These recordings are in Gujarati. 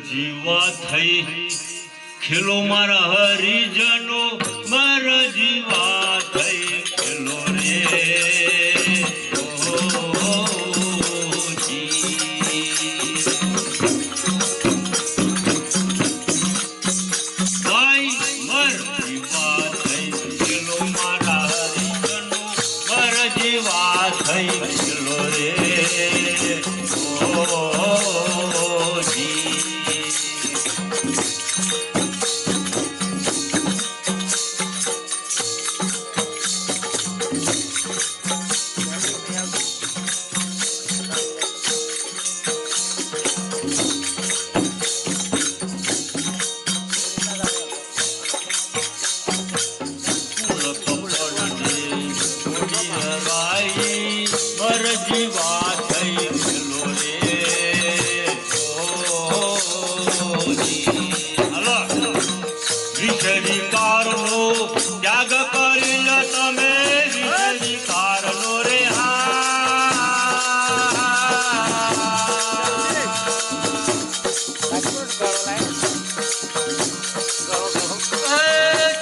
જીવા થઈ. ખેલો મારા હરિજનો મારા જીવા થઈ. ખેલો રે. भाई वर जीवा थई खेलो रे छोरी हलो विचरी कारो त्याग करी न तमे विचरी कारो रे हा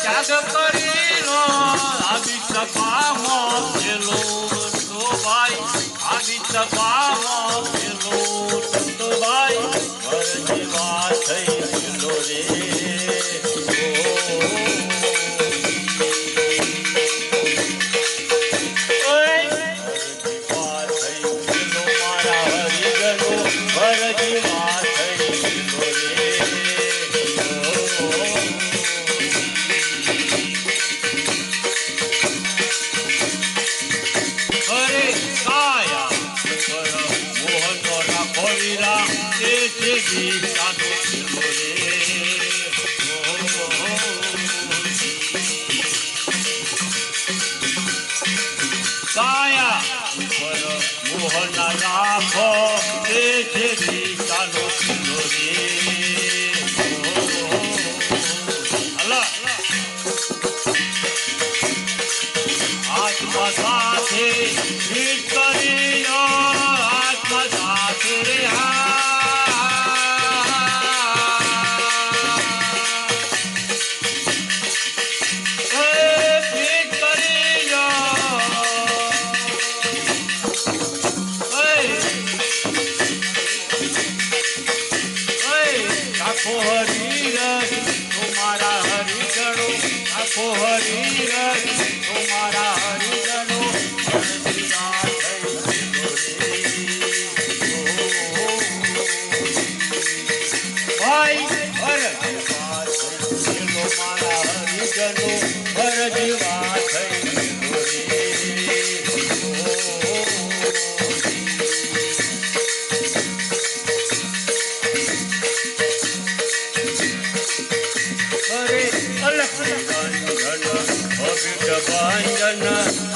त्याग करी नो अभी 的光芒 કાયા ઉપર મોહના રાખો એ છે રે. અલા. ભંજન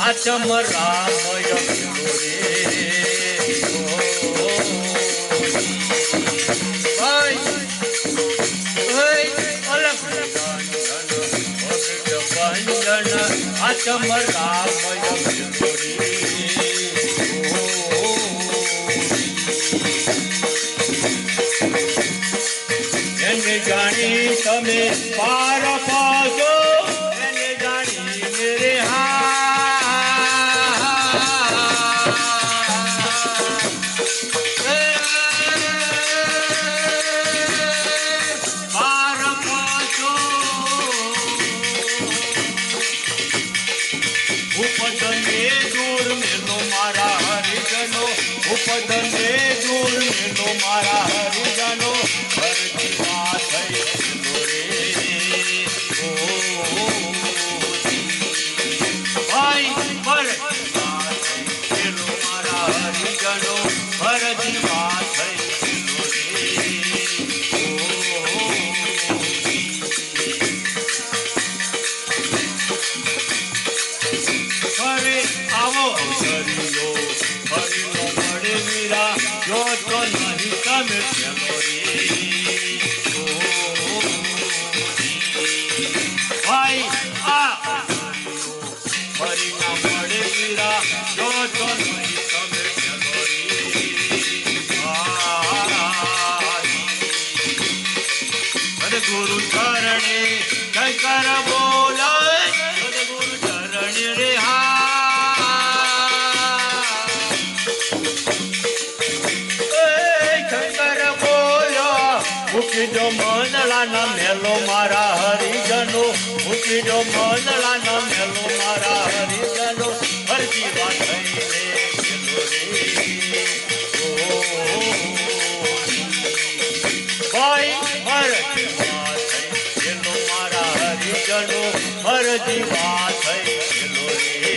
આચમ રામય રે અભિટ ભંજન આચમ રામય એને જાણી તમે પાર ઉપદને દૂર મેલો મારા હરિજનો ઉપદને સદગુરુ ચરણે જયકાર બોલો, સદગુરુ ચરણે રે હા બોલો મૂકી દો મંદળાના મેલો મારા હરિજનો મૂકી દો મંદળાના મેલો দিবাসাই ছিল রে